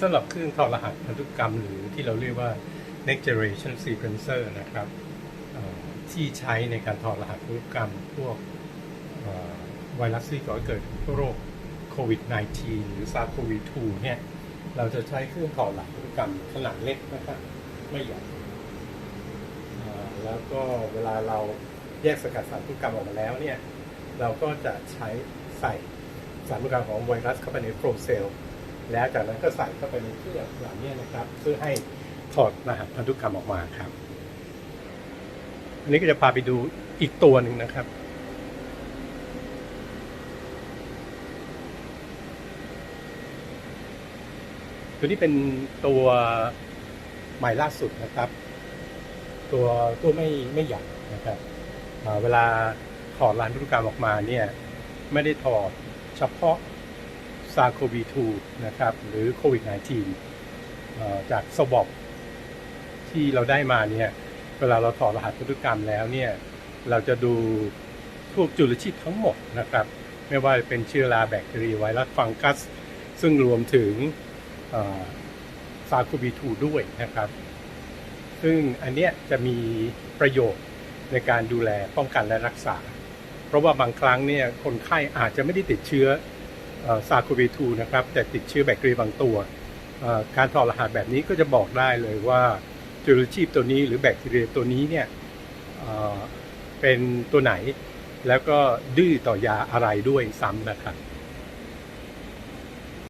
สำหรับเครื่องถอดรหัสพันธุกรรมหรือที่เราเรียกว่า next generation sequencer นะครับที่ใช้ในการถอดรหัสพันธุกรรมพวกไวรัสที่ก่อให้เกิดโรคโควิด -19 หรือ SARS-CoV-2 เนี่ย เราจะใช้เครื่องถอดรหัสพันธุกรรมขนาดเล็กนะครับ ไม่ใหญ่แล้วก็เวลาเราแยกสกัดสารพันธุกรรมออกมาแล้วเนี่ย เราก็จะใช้ใส่สารพันธุกรรมของไวรัสเข้าไปในโปรเซลล์ แล้วจากนั้นก็ใส่เข้าไปในเครื่องเหล่านี้นะครับ เพื่อให้ถอดรหัสพันธุกรรมออกมาครับ อันนี้ก็จะพาไปดูอีกตัวหนึ่งนะครับ ตัวนี้เป็นตัวใหม่ล่าสุดนะครับ ตัวตัวไม่ไม่ใหญ่นะครับเวลาถอดรหัสพันธุกรรมออกมาเนี่ย ไม่ได้ถอดเฉพาะ SARS-CoV-2 นะครับหรือโควิด -19 จากสวอปที่เราได้มาเนี่ยเวลาเราถอดรหัสพันธุกรรมแล้วเนี่ยเราจะดูพวกจุลชีพทั้งหมดนะครับ ไม่ว่าจะเป็นเชื้อราแบคทีเรียไวรัสฟังกัส ซึ่งรวมถึงเอ่อ SARS-CoV-2 ด้วยนะครับ ซึ่งอันเนี้ยจะมีประโยชน์ในการดูแลป้องกันและรักษา เพราะว่าบางครั้งเนี่ยคนไข้อาจจะไม่ได้ติดเชื้อ ซาโควี2นะครับแต่ติดเชื้อแบคทีเรียบางตัว การถอดรหัสแบบนี้ก็จะบอกได้เลยว่าจุลชีพตัวนี้หรือแบคทีเรียตัวนี้เนี่ยเป็นตัวไหนแล้วก็ดื้อต่อยาอะไรด้วยซ้ำนะครับ